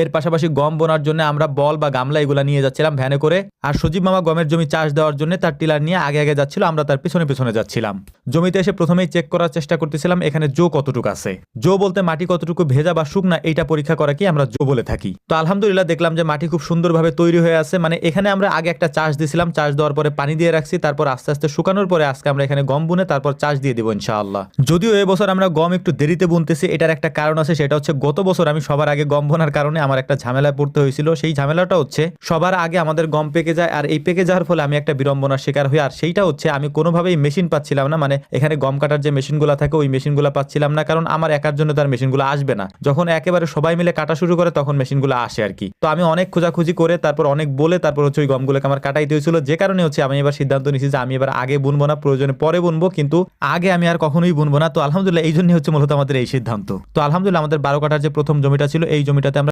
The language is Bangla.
এর পাশাপাশি গম বোনার জন্য আমরা বল বা গামলা এগুলা নিয়ে যাচ্ছিলাম ভ্যানে করে। আর সজীব মামা গমের জমি চাষ দেওয়ার জন্য তার টিলার নিয়ে আগে আগে যাচ্ছিল, আমরা তার পিছনে পিছনে যাচ্ছিলাম। জমিতে এসে প্রথমেই চেক করার চেষ্টা করতেছিলাম, এখানে জো কতটুকু আছে। জো বলতে মাটি কতটুকু ভেজা বা শুকনা এইটা পরীক্ষা করা কি আমরা জো বলে থাকি। তো আলহামদুলিল্লাহ দেখলাম যে মাটি খুব সুন্দরভাবে তৈরি হয়ে আছে মানে এখানে আমরা আগে একটা চাষ দিয়েছিলাম চাষ দেওয়ার পরে পানি দিয়ে রাখছি, তারপর আস্তে আস্তে শুকানোর পরে আজকে আমরা এখানে গম বুনে তারপর চাষ দিয়ে দিব ইনশাআল্লাহ। যদিও এবছর আমরা গম একটু দেরিতে বুনতেছি, এটার একটা কারণ আছে, সেটা হচ্ছে গত বছর আমি সবার আগে গম বোনার কারণে আমার একটা ঝামেলায় পড়তে হয়েছিল। সেই ঝামেলাটা হচ্ছে, সবার আগে আমাদের গম পেকে যায়, আর এই পেকে যাওয়ার ফলে আমি একটা বিড়ম্বনার শিকার হই। আর সেইটা হচ্ছে, আমি কোনোভাবেই মেশিন পাচ্ছিলাম না। মানে এখানে গম কাটার যে মেশিনগুলো থাকে, ওই মেশিনগুলো পাচ্ছিলাম না। কারণ আমার একার জন্য তার মেশিনগুলো আসবে না। যখন একেবারে সবাই মিলে কাটা শুরু করে, তখন মেশিনগুলো আসে আর কি। তো আমি অনেক খোঁজাখুঁজি করে, তারপর অনেক বলে, তারপর হচ্ছে ওই গমগুলোকে আমার কাটাইতে হয়েছিল। যে কারণে হচ্ছে, আমি এবার সিদ্ধান্ত নিয়েছি যে আমি এবার আগে বুনবো না, প্রয়োজনে পরে বুনবো। কিন্তু আগে আমি আর কখনোই বুনবো না। তো আলহামদুলিল্লাহ, এই জন্যই হচ্ছে মূলত আমাদের এই সিদ্ধান্ত। তো আলহামদুলিল্লাহ, আমাদের বারো কাটার যে প্রথম জমিটা ছিল, এই জমিটাতে আমরা